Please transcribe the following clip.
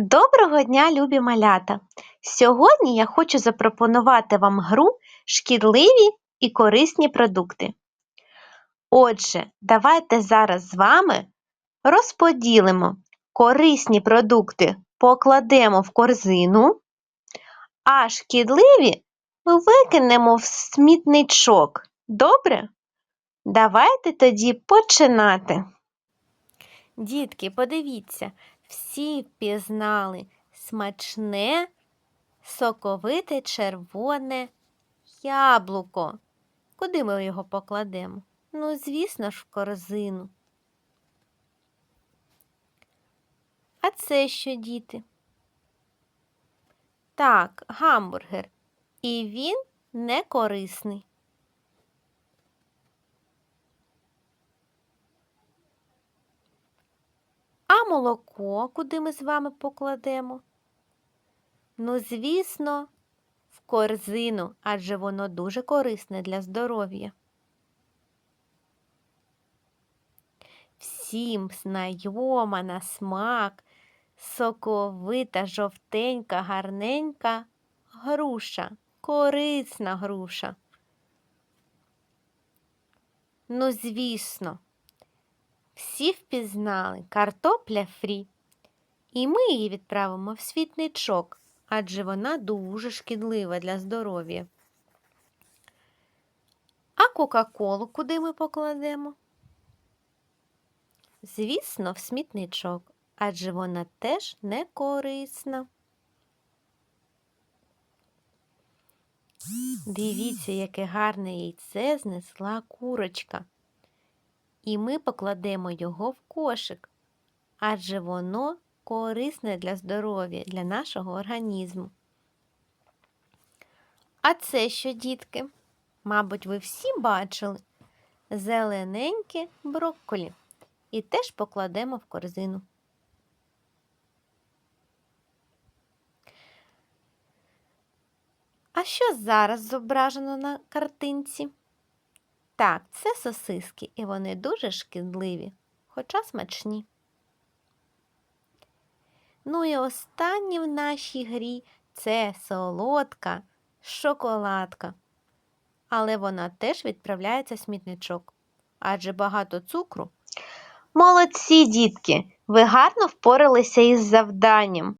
Доброго дня, любі малята! Сьогодні я хочу запропонувати вам гру шкідливі і корисні продукти. Отже, давайте зараз з вами розподілимо корисні продукти, покладемо в корзину, а шкідливі викинемо в смітничок. Добре? Давайте тоді починати. Дітки, подивіться, всі впізнали смачне, соковите червоне яблуко. Куди ми його покладемо? Ну, звісно ж, в корзину. А це що, діти? Так, гамбургер. І він не корисний. Молоко, куди ми з вами покладемо? Ну, звісно, в корзину, адже воно дуже корисне для здоров'я. Всім знайома на смак, соковита, жовтенька, гарненька груша, корисна груша. Ну, звісно, всі впізнали картопля фрі, і ми її відправимо в світничок, адже вона дуже шкідлива для здоров'я. А Кока-Колу куди ми покладемо? Звісно, в смітничок, адже вона теж не корисна. Дивіться, яке гарне яйце знесла курочка. І ми покладемо його в кошик, адже воно корисне для здоров'я, для нашого організму. А це що, дітки? Мабуть, ви всі бачили зелененьке брокколі. І теж покладемо в корзину. А що зараз зображено на картинці? Так, це сосиски, і вони дуже шкідливі, хоча смачні. Ну і останнє в нашій грі це солодка шоколадка. Але вона теж відправляється в смітничок, адже багато цукру. Молодці, дітки! Ви гарно впоралися із завданням.